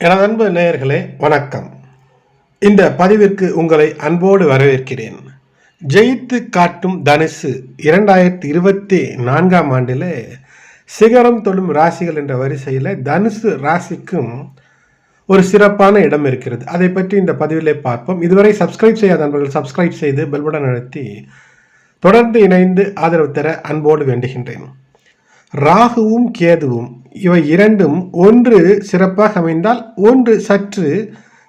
எனது அன்பு நேயர்களே வணக்கம். இந்த பதிவிற்கு உங்களை அன்போடு வரவேற்கிறேன். ஜெயித்து காட்டும் தனுசு இரண்டாயிரத்தி இருபத்தி நான்காம் ஆண்டில் சிகரம் தொடும் ராசிகள் என்ற வரிசையில் தனுசு ராசிக்கும் ஒரு சிறப்பான இடம் இருக்கிறது. அதை பற்றி இந்த பதிவிலே பார்ப்போம். இதுவரை சப்ஸ்கிரைப் செய்யாத நண்பர்கள் சப்ஸ்கிரைப் செய்து பெல்படன் நடத்தி தொடர்ந்து இணைந்து ஆதரவு தர அன்போடு வேண்டுகின்றேன். ராகுவும் கேதுவும் இவை இரண்டும் ஒன்று சிறப்பாக அமைந்தால் ஒன்று சற்று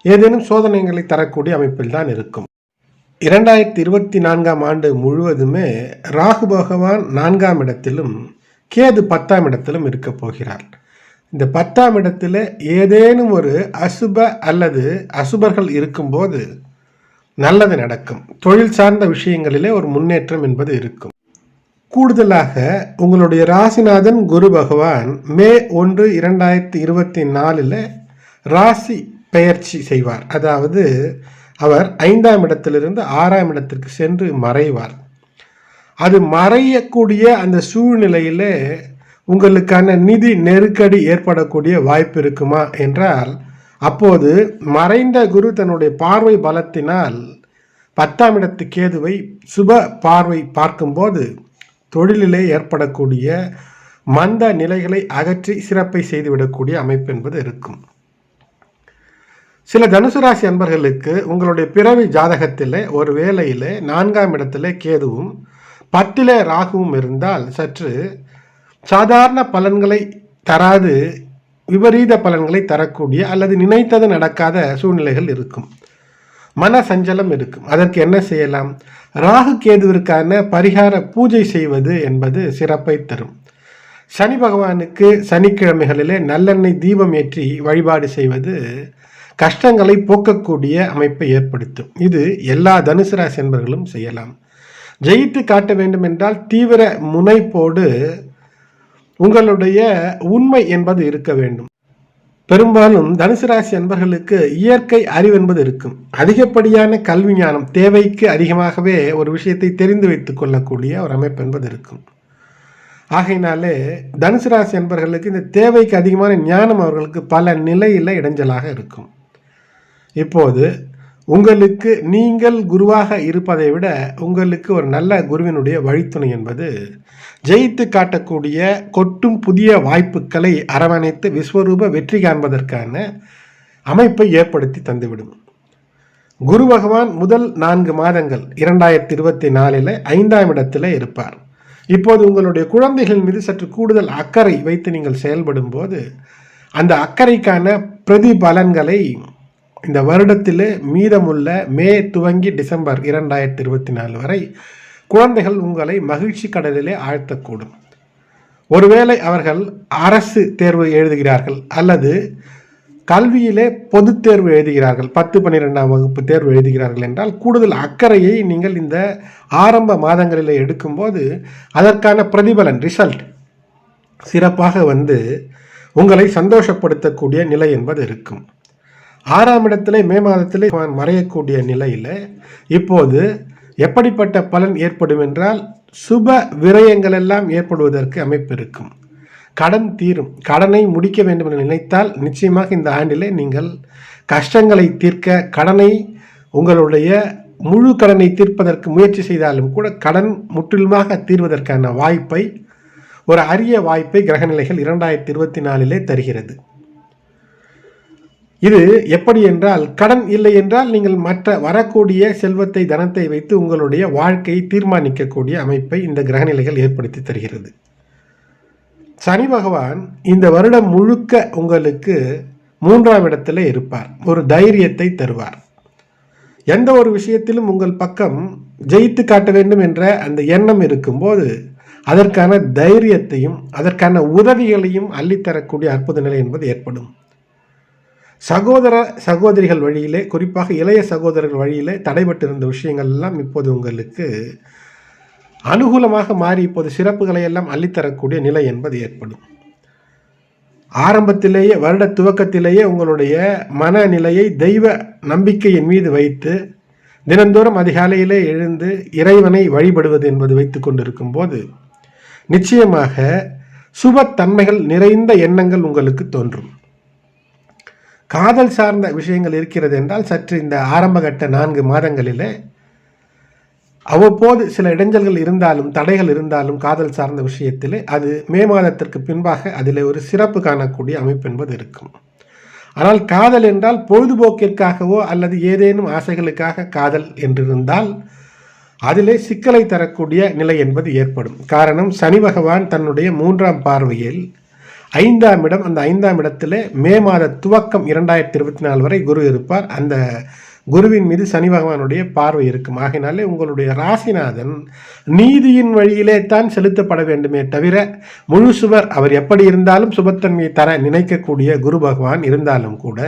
ஏதேனும் சோதனைகளை தரக்கூடிய அமைப்பில் தான் இருக்கும். இரண்டாயிரத்தி இருபத்தி நான்காம் ஆண்டு முழுவதுமே ராகு பகவான் நான்காம் இடத்திலும் கேது பத்தாம் இடத்திலும் இருக்க போகிறார். இந்த பத்தாம் இடத்துல ஏதேனும் ஒரு அசுப அல்லது அசுபர்கள் இருக்கும்போது நல்லது நடக்கும். தொழில் சார்ந்த விஷயங்களிலே ஒரு முன்னேற்றம் என்பது இருக்கும். கூடுதலாக உங்களுடைய ராசிநாதன் குரு பகவான் மே ஒன்று இரண்டாயிரத்தி இருபத்தி நாலில் ராசி பெயர்ச்சி செய்வார். அதாவது அவர் ஐந்தாம் இடத்திலிருந்து ஆறாம் இடத்திற்கு சென்று மறைவார். அது மறையக்கூடிய அந்த சூழ்நிலையில் உங்களுக்கான நிதி நெருக்கடி ஏற்படக்கூடிய வாய்ப்பு இருக்குமா என்றால் அப்போது மறைந்த குரு தன்னுடைய பார்வை பலத்தினால் பத்தாம் இடத்து கேதுவை சுப பார்வை பார்க்கும்போது தொழிலிலே ஏற்படக்கூடிய மந்த நிலைகளை அகற்றி சிறப்பை செய்துவிடக்கூடிய அமைப்பு என்பது இருக்கும். சில தனுசு ராசி அன்பர்களுக்கு உங்களுடைய பிறவி ஜாதகத்திலே ஒரு வேளையிலே நான்காம் இடத்திலே கேதுவும் பத்திலே ராகுவும் இருந்தால் சற்று சாதாரண பலன்களை தராது விபரீத பலன்களை தரக்கூடிய அல்லது நினைத்தது நடக்காத சூழ்நிலைகள் இருக்கும். மன சஞ்சலம் இருக்கும் அதற்கு என்ன செய்யலாம்? ராகு கேதுவிற்கான பரிகார பூஜை செய்வது என்பது சிறப்பை தரும். சனி பகவானுக்கு சனிக்கிழமைகளிலே நல்லெண்ணெய் தீபம் ஏற்றி வழிபாடு செய்வது கஷ்டங்களை போக்கக்கூடிய அமைப்பை ஏற்படுத்தும். இது எல்லா தனுசு ராசி என்பவர்களும் செய்யலாம். ஜெயித்து காட்ட வேண்டும் என்றால் தீவிர முனைப்போடு உங்களுடைய உண்மை என்பது இருக்க வேண்டும். பெரும்பாலும் தனுசு ராசி அன்பர்களுக்கு இயற்கை அறிவு என்பது இருக்கும். அதிகப்படியான கல்வி ஞானம் தேவைக்கு அதிகமாகவே ஒரு விஷயத்தை தெரிந்து வைத்துக் கொள்ளக்கூடிய ஒரு அமைப்பு என்பது இருக்கும். ஆகையினாலே தனுசு ராசி அன்பர்களுக்கு இந்த தேவைக்கு அதிகமான ஞானம் அவர்களுக்கு பல நிலையில் இடைஞ்சலாக இருக்கும். இப்போது உங்களுக்கு நீங்கள் குருவாக இருப்பதை விட உங்களுக்கு ஒரு நல்ல குருவினுடைய வழித்துணை என்பது ஜெயித்து காட்டக்கூடிய கொட்டும் புதிய வாய்ப்புகளை அரவணைத்து விஸ்வரூப வெற்றி காண்பதற்கான அமைப்பை ஏற்படுத்தி தந்துவிடும். குரு பகவான் முதல் நான்கு மாதங்கள் இரண்டாயிரத்தி இருபத்தி நாலில் ஐந்தாம் இடத்தில் இருப்பார். இப்போது உங்களுடைய குழந்தைகள் மீது சற்று கூடுதல் அக்கறை வைத்து நீங்கள் செயல்படும் போது அந்த அக்கறைக்கான பிரதிபலன்களை இந்த வருடத்தில் மீதமுள்ள மே துவங்கி டிசம்பர் இரண்டாயிரத்தி இருபத்தி நாலு வரை குழந்தைகள் உங்களை மகிழ்ச்சி கடலிலே ஆழ்த்தக்கூடும். ஒருவேளை அவர்கள் அரசு தேர்வு எழுதுகிறார்கள் அல்லது கல்வியிலே பொதுத் தேர்வு எழுதுகிறார்கள் பத்து பன்னிரெண்டாம் வகுப்பு தேர்வு எழுதுகிறார்கள் என்றால் கூடுதல் அக்கறையை நீங்கள் இந்த ஆரம்ப மாதங்களில் எடுக்கும்போது அதற்கான பிரதிபலன் ரிசல்ட் சிறப்பாக வந்து உங்களை சந்தோஷப்படுத்தக்கூடிய நிலை என்பது இருக்கும். ஆறாம் இடத்திலே மே மாதத்திலே மறையக்கூடிய நிலையில் இப்போது எப்படிப்பட்ட பலன் ஏற்படும் என்றால் சுப விரயங்கள் எல்லாம் ஏற்படுவதற்கு அமைப்பு இருக்கும். கடன் தீரும். கடனை முடிக்க வேண்டும் என நினைத்தால் நிச்சயமாக இந்த ஆண்டிலே நீங்கள் கஷ்டங்களை தீர்க்க கடனை உங்களுடைய முழு கடனை தீர்ப்பதற்கு முயற்சி செய்தாலும் கூட கடன் முற்றிலுமாக தீர்வதற்கான வாய்ப்பை ஒரு அரிய வாய்ப்பை கிரகநிலைகள் இரண்டாயிரத்தி இருபத்தி நாலிலே தருகிறது. இது எப்படி என்றால் கடன் இல்லை என்றால் நீங்கள் மற்ற வரக்கூடிய செல்வத்தை தனத்தை வைத்து உங்களுடைய வாழ்க்கையை தீர்மானிக்கக்கூடிய அமைப்பை இந்த கிரகநிலைகள் ஏற்படுத்தி தருகிறது. சனி பகவான் இந்த வருடம் முழுக்க உங்களுக்கு மூன்றாம் இடத்துல இருப்பார். ஒரு தைரியத்தை தருவார். எந்த ஒரு விஷயத்திலும் உங்கள் பக்கம் ஜெயித்து காட்ட வேண்டும் என்ற அந்த எண்ணம் இருக்கும்போது அதற்கான தைரியத்தையும் அதற்கான உதவிகளையும் அள்ளித்தரக்கூடிய அற்புத நிலை என்பது ஏற்படும். சகோதர சகோதரிகள் வழியிலே குறிப்பாக இளைய சகோதரர்கள் வழியிலே தடைபட்டிருந்த விஷயங்கள் எல்லாம் இப்போது உங்களுக்கு அனுகூலமாக மாறி இப்போது சிறப்புகளை எல்லாம் அள்ளித்தரக்கூடிய நிலை என்பது ஏற்படும். ஆரம்பத்திலேயே வருட துவக்கத்திலேயே உங்களுடைய மனநிலையை தெய்வ நம்பிக்கையின் மீது வைத்து தினந்தோறும் அதிகாலையிலே எழுந்து இறைவனை வழிபடுவது என்பது வைத்து கொண்டிருக்கும் போது நிச்சயமாக சுபத்தன்மைகள் நிறைந்த எண்ணங்கள் உங்களுக்கு தோன்றும். காதல் சார்ந்த விஷயங்கள் இருக்கிறது என்றால் சற்று இந்த ஆரம்பகட்ட நான்கு மாதங்களிலே அவ்வப்போது சில இடைஞ்சல்கள் இருந்தாலும் தடைகள் இருந்தாலும் காதல் சார்ந்த விஷயத்தில் அது மே மாதத்திற்கு பின்பாக அதில் ஒரு சிறப்பு காணக்கூடிய அமைப்பு என்பது இருக்கும். ஆனால் காதல் என்றால் பொழுதுபோக்கிற்காகவோ அல்லது ஏதேனும் ஆசைகளுக்காக காதல் என்றிருந்தால் அதிலே சிக்கலை தரக்கூடிய நிலை என்பது ஏற்படும். காரணம் சனி பகவான் தன்னுடைய மூன்றாம் பார்வையில் ஐந்தாம் இடம் அந்த ஐந்தாம் இடத்துல மே மாத துவக்கம் இரண்டாயிரத்தி இருபத்தி நாலு வரை குரு இருப்பார். அந்த குருவின் மீது சனி பகவானுடைய பார்வை இருக்கும். ஆகினாலே உங்களுடைய ராசிநாதன் நீதியின் வழியிலே தான் செலுத்தப்பட வேண்டுமே தவிர முழு சுவர் அவர் எப்படி இருந்தாலும் சுபத்தன்மையை தர நினைக்கக்கூடிய குரு பகவான் இருந்தாலும் கூட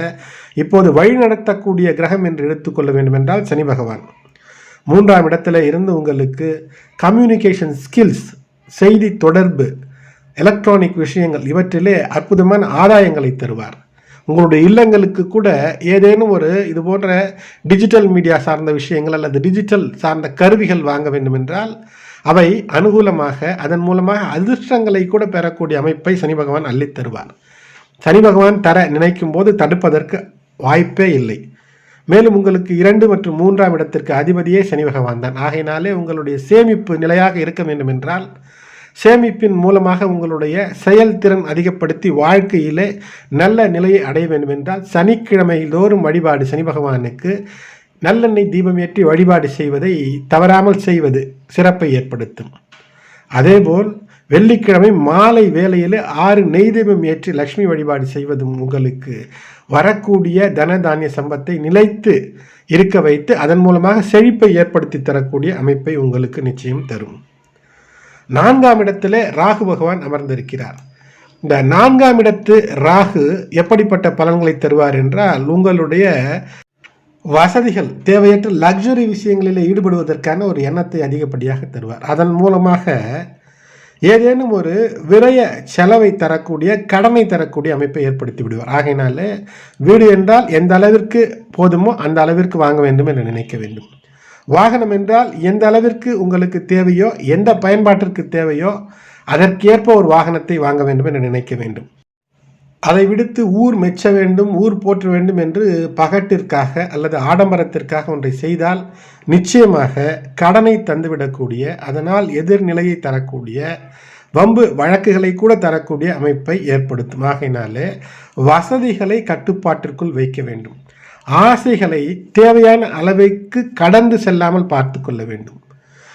இப்போது வழி நடத்தக்கூடிய கிரகம் என்று எடுத்துக்கொள்ள வேண்டுமென்றால் சனி பகவான். மூன்றாம் இடத்துல இருந்து உங்களுக்கு கம்யூனிகேஷன் ஸ்கில்ஸ் செய்தி தொடர்பு எலக்ட்ரானிக் விஷயங்கள் இவற்றிலே அற்புதமான ஆதாயங்களை தருவார். உங்களுடைய இல்லங்களுக்கு கூட ஏதேனும் ஒரு இது போன்ற டிஜிட்டல் மீடியா சார்ந்த விஷயங்கள் அல்லது டிஜிட்டல் சார்ந்த கருவிகள் வாங்க வேண்டும் என்றால் அவை அனுகூலமாக அதன் மூலமாக அதிர்ஷ்டங்களை கூட பெறக்கூடிய அமைப்பை சனி பகவான் அள்ளித் தருவார். சனி பகவான் தர நினைக்கும் போது தடுப்பதற்கு வாய்ப்பே இல்லை. மேலும் உங்களுக்கு இரண்டு மற்றும் மூன்றாம் இடத்திற்கு அதிபதியே சனி பகவான் தான். ஆகையினாலே உங்களுடைய சேமிப்பு நிலையாக இருக்க வேண்டும் என்றால் சேமிப்பின் மூலமாக உங்களுடைய செயல்திறன் அதிகப்படுத்தி வாழ்க்கையிலே நல்ல நிலையை அடைய வேண்டும் என்றால் சனிக்கிழமை தோறும் வழிபாடு சனி பகவானுக்கு நல்லெண்ணெய் தீபம் ஏற்றி வழிபாடு செய்வதை தவறாமல் செய்வது சிறப்பை ஏற்படுத்தும். அதேபோல் வெள்ளிக்கிழமை மாலை வேளையில் ஆறு நெய் தீபம் ஏற்றி லக்ஷ்மி வழிபாடு செய்வதும் உங்களுக்கு வரக்கூடிய தன தானிய சம்பத்தை நிலைத்து இருக்க வைத்து அதன் மூலமாக செழிப்பை ஏற்படுத்தி தரக்கூடிய அமைப்பை உங்களுக்கு நிச்சயம் தரும். நான்காம் இடத்திலே ராகு பகவான் அமர்ந்திருக்கிறார். இந்த நான்காம் இடத்து ராகு எப்படிப்பட்ட பலன்களை தருவார் என்றால் உங்களுடைய வசதிகள் தேவையற்ற லக்ஸுரி விஷயங்களில் ஈடுபடுவதற்கான ஒரு எண்ணத்தை அதிகப்படியாக தருவார். அதன் மூலமாக ஏதேனும் ஒரு விரய செலவை தரக்கூடிய கடனை தரக்கூடிய அமைப்பை ஏற்படுத்தி விடுவார். ஆகையினால வீடு என்றால் எந்த அளவிற்கு போதுமோ அந்த அளவிற்கு வாங்க வேண்டும் என்று நினைக்க வேண்டும். வாகனம் என்றால் எந்த அளவிற்கு உங்களுக்கு தேவையோ எந்த பயன்பாட்டிற்கு தேவையோ அதற்கேற்ப ஒரு வாகனத்தை வாங்க வேண்டும் என்று நினைக்க வேண்டும். அதை விடுத்து ஊர் மெச்ச வேண்டும் ஊர் போற்ற வேண்டும் என்று பகட்டிற்காக அல்லது ஆடம்பரத்திற்காக ஒன்றை செய்தால் நிச்சயமாக கடனை தந்துவிடக்கூடிய அதனால் எதிர்நிலையை தரக்கூடிய வம்பு வழக்குகளை கூட தரக்கூடிய அமைப்பை ஏற்படுத்தும். ஆகையினாலே வசதிகளை கட்டுப்பாட்டிற்குள் வைக்க வேண்டும். ஆசைகளை தேவையான அளவைக்கு கடந்து செல்லாமல் பார்த்து கொள்ள வேண்டும்.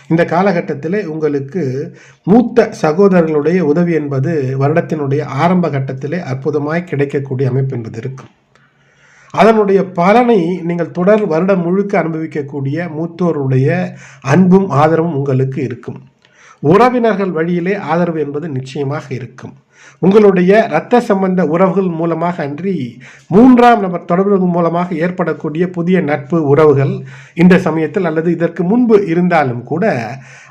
இந்த காலகட்டத்தில் உங்களுக்கு மூத்த சகோதரர்களுடைய உதவி என்பது வருடத்தினுடைய ஆரம்ப கட்டத்திலே அற்புதமாய் கிடைக்கக்கூடிய அமைப்பு என்பது இருக்கும். அதனுடைய பலனை நீங்கள் தொடர் வருடம் முழுக்க அனுபவிக்கக்கூடிய மூத்தோருடைய அன்பும் ஆதரவும் உங்களுக்கு இருக்கும். உறவினர்கள் வழியிலே ஆதரவு என்பது நிச்சயமாக இருக்கும். உங்களுடைய இரத்த சம்பந்த உறவுகள் மூலமாக அன்றி மூன்றாம் நபர் தொடர்புகள் மூலமாக ஏற்படக்கூடிய புதிய நட்பு உறவுகள் இந்த சமயத்தில் அல்லது இதற்கு முன்பு இருந்தாலும் கூட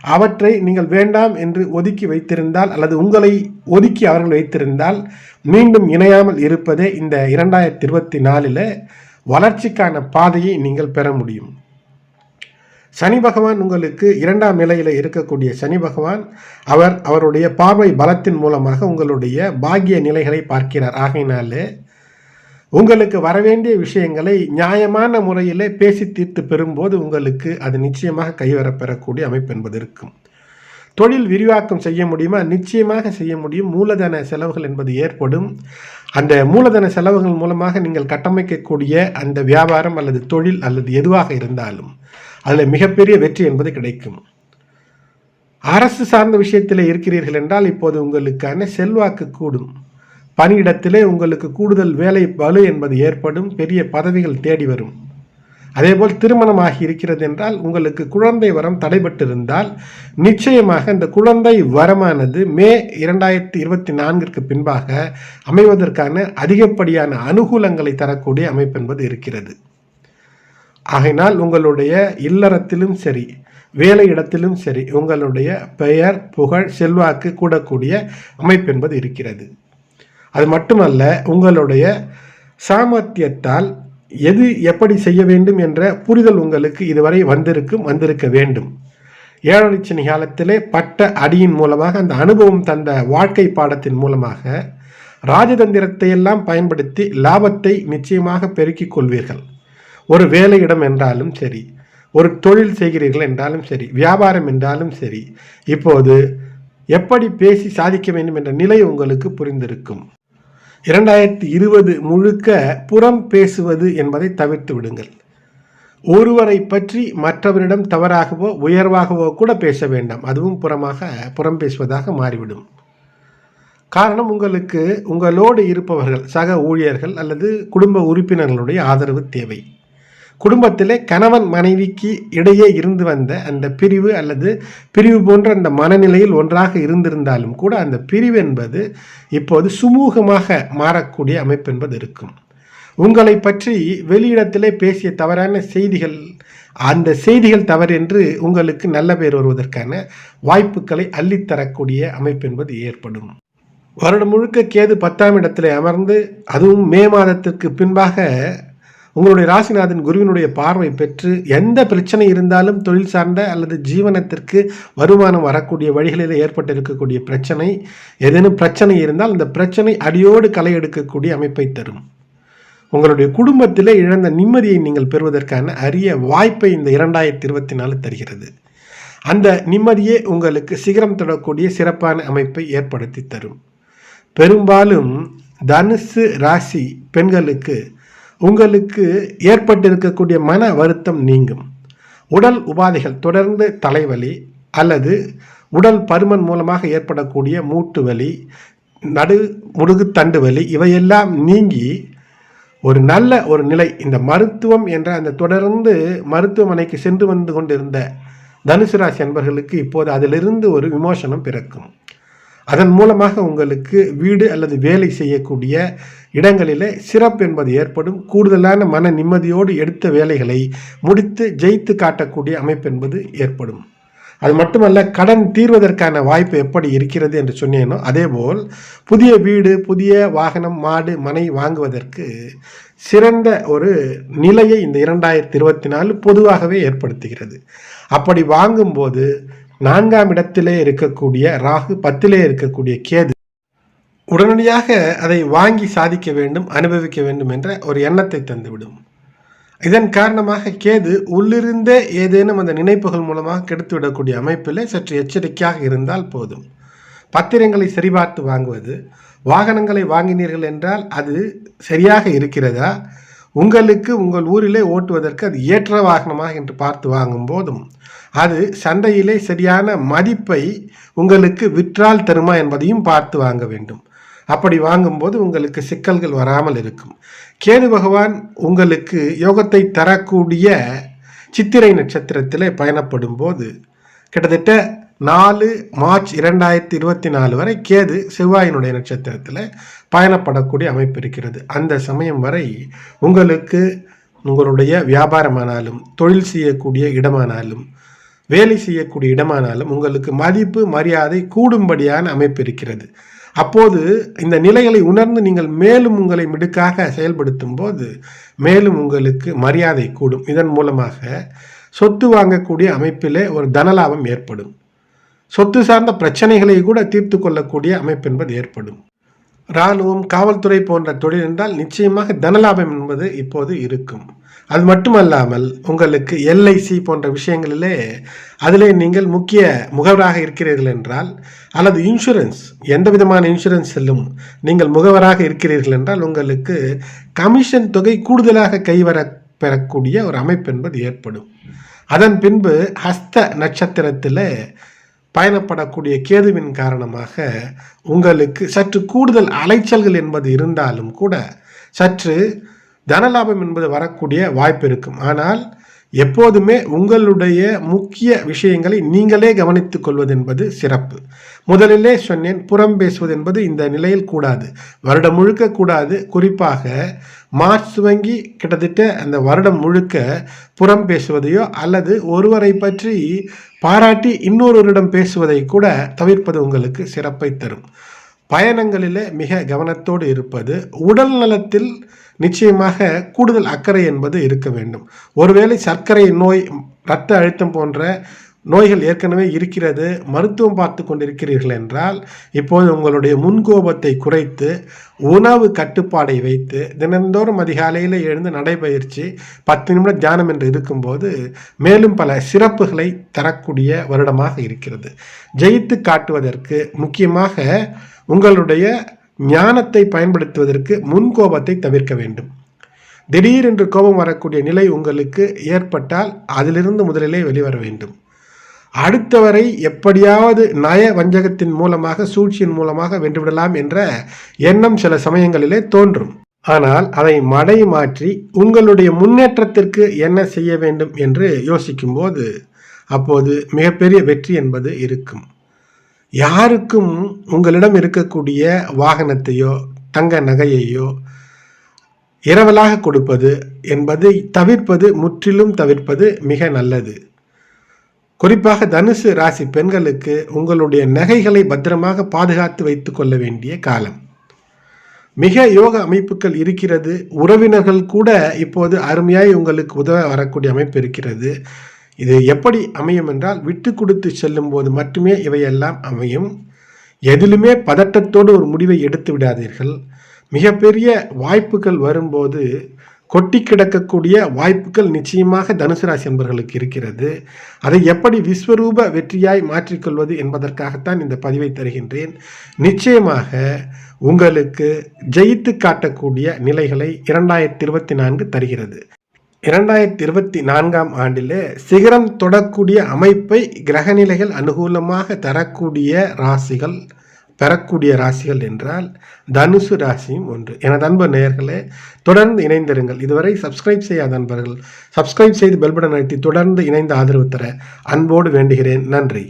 அவற்றை நீங்கள் வேண்டாம் என்று ஒதுக்கி வைத்திருந்தால் அல்லது உங்களை ஒதுக்கி அவர்கள் வைத்திருந்தால் மீண்டும் இணையாமல் இருப்பதே இந்த இரண்டாயிரத்தி இருபத்தி நாலில் வளர்ச்சிக்கான பாதையை நீங்கள் பெற முடியும். சனி பகவான் உங்களுக்கு இரண்டாம் நிலையில் இருக்கக்கூடிய சனி பகவான் அவர் அவருடைய பார்வை பலத்தின் மூலமாக உங்களுடைய பாக்கிய நிலைகளை பார்க்கிறார். ஆகையினாலே உங்களுக்கு வரவேண்டிய விஷயங்களை நியாயமான முறையிலே பேசி தீர்த்து பெறும்போது உங்களுக்கு அது நிச்சயமாக கைவரப்பெறக்கூடிய அமைப்பு என்பது இருக்கும். தொழில் விரிவாக்கம் செய்ய முடியுமா? நிச்சயமாக செய்ய முடியும். மூலதன செலவுகள் என்பது ஏற்படும். அந்த மூலதன செலவுகள் மூலமாக நீங்கள் கட்டமைக்கக்கூடிய அந்த வியாபாரம் அல்லது தொழில் அல்லது எதுவாக இருந்தாலும் அதில் மிகப்பெரிய வெற்றி என்பது கிடைக்கும். அரசு சார்ந்த விஷயத்தில் இருக்கிறீர்கள் என்றால் இப்போது உங்களுக்கான செல்வாக்கு கூடும். பணியிடத்திலே உங்களுக்கு கூடுதல் வேலை வலு என்பது ஏற்படும் பெரிய பதவிகள் தேடி வரும். அதேபோல் திருமணமாகி இருக்கிறது என்றால் உங்களுக்கு குழந்தை வரம் தடைபட்டிருந்தால் நிச்சயமாக இந்த குழந்தை வரமானது மே இரண்டாயிரத்தி இருபத்தி நான்கிற்கு பின்பாக அமைவதற்கான அதிகப்படியான அனுகூலங்களை தரக்கூடிய அமைப்பு என்பது இருக்கிறது. ஆகையினால் உங்களுடைய இல்லறத்திலும் சரி வேலை இடத்திலும் சரி உங்களுடைய பெயர் புகழ் செல்வாக்கு கூடக்கூடிய அமைப்பு என்பது இருக்கிறது. அது மட்டுமல்ல உங்களுடைய சாமர்த்தியத்தால் எது எப்படி செய்ய வேண்டும் என்ற புரிதல் உங்களுக்கு இதுவரை வந்திருக்கும் வந்திருக்க வேண்டும். ஏழரை காலத்திலே பட்ட அடியின் மூலமாக அந்த அனுபவம் தந்த வாழ்க்கை பாடத்தின் மூலமாக ராஜதந்திரத்தை எல்லாம் பயன்படுத்தி லாபத்தை நிச்சயமாக பெருக்கிக் கொள்வீர்கள். ஒரு வேலையிடம் என்றாலும் சரி ஒரு தொழில் செய்கிறீர்கள் என்றாலும் சரி வியாபாரம் என்றாலும் சரி இப்போது எப்படி பேசி சாதிக்க வேண்டும் என்ற நிலை உங்களுக்கு புரிந்திருக்கும். இரண்டாயிரத்தி இருபது முழுக்க புறம் பேசுவது என்பதை தவிர்த்து விடுங்கள். ஒருவரை பற்றி மற்றவரிடம் தவறாகவோ உயர்வாகவோ கூட பேச வேண்டாம். அதுவும் புறமாக புறம் பேசுவதாக மாறிவிடும். காரணம் உங்களுக்கு உங்களோடு இருப்பவர்கள் சக ஊழியர்கள் அல்லது குடும்ப உறுப்பினர்களுடைய ஆதரவு தேவை. குடும்பத்திலே கணவன் மனைவிக்கு இடையே இருந்து வந்த அந்த பிரிவு அல்லது பிரிவு போன்ற அந்த மனநிலையில் ஒன்றாக இருந்திருந்தாலும் கூட அந்த பிரிவு என்பது இப்போது சுமூகமாக மாறக்கூடிய அமைப்பு என்பது இருக்கும். உங்களை பற்றி வெளியிடத்திலே பேசிய தவறான செய்திகள் அந்த செய்திகள் தவறு என்று உங்களுக்கு நல்ல பேர் வருவதற்கான வாய்ப்புகளை அள்ளித்தரக்கூடிய அமைப்பு என்பது ஏற்படும். வருடம் முழுக்க கேது பத்தாம் இடத்திலே அமர்ந்து அதுவும் மே மாதத்திற்கு பின்பாக உங்களுடைய ராசிநாதன் குருவினுடைய பார்வை பெற்று எந்த பிரச்சனை இருந்தாலும் தொழில் சார்ந்த அல்லது ஜீவனத்திற்கு வருமானம் வரக்கூடிய வழிகளில் ஏற்பட்டு இருக்கக்கூடிய பிரச்சனை ஏதேனும் பிரச்சனை இருந்தால் அந்த பிரச்சனை அடியோடு களை எடுக்கக்கூடிய அமைப்பை தரும். உங்களுடைய குடும்பத்திலே இழந்த நிம்மதியை நீங்கள் பெறுவதற்கான அரிய வாய்ப்பை இந்த இரண்டாயிரத்தி இருபத்தி நாலு தருகிறது. அந்த நிம்மதியே உங்களுக்கு சிகரம் தொடக்கூடிய சிறப்பான அமைப்பை ஏற்படுத்தி தரும். பெரும்பாலும் தனுசு ராசி பெண்களுக்கு உங்களுக்கு ஏற்பட்டிருக்கக்கூடிய மன வருத்தம் நீங்கும். உடல் உபாதைகள் தொடர்ந்து தலைவலி அல்லது உடல் பருமன் மூலமாக ஏற்படக்கூடிய மூட்டு வலி நடு முடுகு தண்டு வலி இவையெல்லாம் நீங்கி ஒரு நல்ல ஒரு நிலை இந்த மருத்துவம் என்ற அந்த தொடர்ந்து மருத்துவமனைக்கு சென்று வந்து கொண்டிருந்த தனுசு ராசி அன்பர்களுக்கு இப்போது அதிலிருந்து ஒரு விமோசனம் பிறக்கும். அதன் மூலமாக உங்களுக்கு வீடு அல்லது வேலை செய்யக்கூடிய இடங்களிலே சிறப்பு என்பது ஏற்படும். கூடுதலான மன நிம்மதியோடு எடுத்த வேலைகளை முடித்து ஜெயித்து காட்டக்கூடிய அமைப்பு என்பது ஏற்படும். அது மட்டுமல்ல கடன் தீர்வதற்கான வாய்ப்பு எப்படி இருக்கிறது என்று சொன்னேனோ அதேபோல் புதிய வீடு புதிய வாகனம் மாடு மனை வாங்குவதற்கு சிறந்த ஒரு நிலையை இந்த இரண்டாயிரத்தி இருபத்தி நாலு பொதுவாகவே ஏற்படுத்துகிறது. அப்படி வாங்கும்போது நான்காம் இடத்திலே இருக்கக்கூடிய ராகு பத்திலே இருக்கக்கூடிய கேது உடனடியாக அதை வாங்கி சாதிக்க வேண்டும் அனுபவிக்க வேண்டும் என்ற ஒரு எண்ணத்தை தந்துவிடும். இதன் காரணமாக கேது உள்ளிருந்தே ஏதேனும் அந்த நினைப்புகள் மூலமாக கெடுத்துவிடக்கூடிய அமைப்பில் சற்று எச்சரிக்கையாக இருந்தால் போதும். பத்திரங்களை சரிபார்த்து வாங்குவது வாகனங்களை வாங்கினீர்கள் என்றால் அது சரியாக இருக்கிறதா? உங்களுக்கு உங்கள் ஊரிலே ஓட்டுவதற்கு அது ஏற்ற வாகனமாக என்று பார்த்து வாங்கும் போதும். அது சந்தையிலே சரியான மதிப்பை உங்களுக்கு விற்றால் தருமா என்பதையும் பார்த்து வாங்க வேண்டும். அப்படி வாங்கும்போது உங்களுக்கு சிக்கல்கள் வராமல் இருக்கும். கேது பகவான் உங்களுக்கு யோகத்தை தரக்கூடிய சித்திரை நட்சத்திரத்திலே பயணப்படும் போது கிட்டத்தட்ட நாலு மார்ச் இரண்டாயிரத்தி இருபத்தி நாலு வரை கேது செவ்வாயினுடைய நட்சத்திரத்தில் பயணப்படக்கூடிய அமைப்பு இருக்கிறது. அந்த சமயம் வரை உங்களுக்கு உங்களுடைய வியாபாரமானாலும் தொழில் செய்யக்கூடிய இடமானாலும் வேலை செய்யக்கூடிய இடமானாலும் உங்களுக்கு மதிப்பு மரியாதை கூடும்படியான அமைப்பு இருக்கிறது. அப்போது இந்த நிலைகளை உணர்ந்து நீங்கள் மேலும் உங்களை மிடுக்காக செயல்படுத்தும் போது மேலும் உங்களுக்கு மரியாதை கூடும். இதன் மூலமாக சொத்து வாங்கக்கூடிய அமைப்பிலே ஒரு தனலாபம் ஏற்படும். சொத்து சார்ந்த பிரச்சனைகளை கூட தீர்த்து கொள்ளக்கூடிய அமைப்பு என்பது ஏற்படும். இராணுவம் காவல்துறை போன்ற தொழில் என்றால் நிச்சயமாக தனலாபம் என்பது இப்போது இருக்கும். அது மட்டுமல்லாமல் உங்களுக்கு எல்ஐசி போன்ற விஷயங்களிலே அதிலே நீங்கள் முக்கிய முகவராக இருக்கிறீர்கள் என்றால் அல்லது இன்சூரன்ஸ் எந்த விதமான இன்சூரன்ஸ் நீங்கள் முகவராக இருக்கிறீர்கள் என்றால் உங்களுக்கு கமிஷன் தொகை கூடுதலாக கைவர பெறக்கூடிய ஒரு அமைப்பு என்பது ஏற்படும். அதன் பின்பு ஹஸ்த நட்சத்திரத்தில் பயணப்படக்கூடிய கேதுவின் காரணமாக உங்களுக்கு சற்று கூடுதல் அலைச்சல்கள் என்பது இருந்தாலும் கூட சற்று தனலாபம் என்பது வரக்கூடிய வாய்ப்பு இருக்கும். ஆனால் எப்போதுமே உங்களுடைய முக்கிய விஷயங்களை நீங்களே கவனித்துக் கொள்வது என்பது சிறப்பு. முதலிலே சொன்னேன் புறம் பேசுவது என்பது இந்த நிலையில் கூடாது. வருடம் முழுக்க கூடாது. குறிப்பாக மார்ச் துவங்கி கிட்டத்தட்ட அந்த வருடம் முழுக்க புறம் பேசுவதையோ அல்லது ஒருவரை பற்றி பாராட்டி இன்னொருவரிடம் பேசுவதை கூட தவிர்ப்பது உங்களுக்கு சிறப்பை தரும். பயணங்களிலே மிக கவனத்தோடு இருப்பது உடல் நலத்தில் நிச்சயமாக கூடுதல் அக்கறை என்பது இருக்க வேண்டும். ஒருவேளை சர்க்கரை நோய் இரத்த அழுத்தம் போன்ற நோய்கள் ஏற்கனவே இருக்கிறது மருத்துவம் பார்த்து கொண்டிருக்கிறீர்கள் என்றால் இப்போது உங்களுடைய முன்கோபத்தை குறைத்து உணவு கட்டுப்பாடை வைத்து தினந்தோறும் அதிகாலையில் எழுந்து நடைபயிற்சி பத்து நிமிடம் தியானம் என்று இருக்கும்போது மேலும் பல சிறப்புகளை தரக்கூடிய வருடமாக இருக்கிறது. ஜெயித்து காட்டுவதற்கு முக்கியமாக உங்களுடைய ஞானத்தை பயன்படுத்துவதற்கு முன்கோபத்தை தவிர்க்க வேண்டும். திடீரென்று கோபம் வரக்கூடிய நிலை உங்களுக்கு ஏற்பட்டால் அதிலிருந்து முதலிலே வெளிவர வேண்டும். அடுத்தவரை எப்படியாவது நய வஞ்சகத்தின் மூலமாக சூழ்ச்சியின் மூலமாக வென்றுவிடலாம் என்ற எண்ணம் சில சமயங்களிலே தோன்றும். ஆனால் அதை மடை மாற்றி உங்களுடைய முன்னேற்றத்திற்கு என்ன செய்ய வேண்டும் என்று யோசிக்கும்போது அப்போது மிகப்பெரிய வெற்றி என்பது இருக்கும். யாருக்கும் உங்களிடம் இருக்கக்கூடிய வாகனத்தையோ தங்க நகையையோ இரவலாக கொடுப்பது என்பதை தவிர்ப்பது முற்றிலும் தவிர்ப்பது மிக நல்லது. குறிப்பாக தனுசு ராசி பெண்களுக்கு உங்களுடைய நகைகளை பத்திரமாக பாதுகாத்து வைத்துக் கொள்ள வேண்டிய காலம். மிக யோக அமைப்புகள் இருக்கிறது. உறவினர்கள் கூட இப்போது அருமையாய் உங்களுக்கு உதவ வரக்கூடிய அமைப்பு இருக்கிறது. இது எப்படி அமையும் என்றால் விட்டு கொடுத்து செல்லும் போது மட்டுமே இவையெல்லாம் அமையும். எதிலுமே பதட்டத்தோடு ஒரு முடிவை எடுத்து விடாதீர்கள். மிகப்பெரிய வாய்ப்புகள் வரும்போது கொட்டி கிடக்கக்கூடிய வாய்ப்புகள் நிச்சயமாக தனுசு ராசி என்பவர்களுக்கு இருக்கிறது. அதை எப்படி விஸ்வரூப வெற்றியாய் மாற்றிக்கொள்வது என்பதற்காகத்தான் இந்த பதிவை தருகின்றேன். நிச்சயமாக உங்களுக்கு ஜெயித்து காட்டக்கூடிய நிலைகளை இரண்டாயிரத்தி இருபத்தி நான்கு தருகிறது. இரண்டாயிரத்தி இருபத்தி நான்காம் ஆண்டிலே சிகரம் தொடக்கூடிய அமைப்பை கிரகநிலைகள் அனுகூலமாக தரக்கூடிய ராசிகள் பெறக்கூடிய ராசிகள் என்றால் தனுசு ராசியும் ஒன்று. எனது அன்பு நேயர்களே தொடர்ந்து இணைந்திருங்கள். இதுவரை சப்ஸ்கிரைப் செய்யாத நண்பர்கள் சப்ஸ்கிரைப் செய்து பெல்படன் அழுத்தி தொடர்ந்து இணைந்து ஆதரவு தர அன்போடு வேண்டுகிறேன். நன்றி.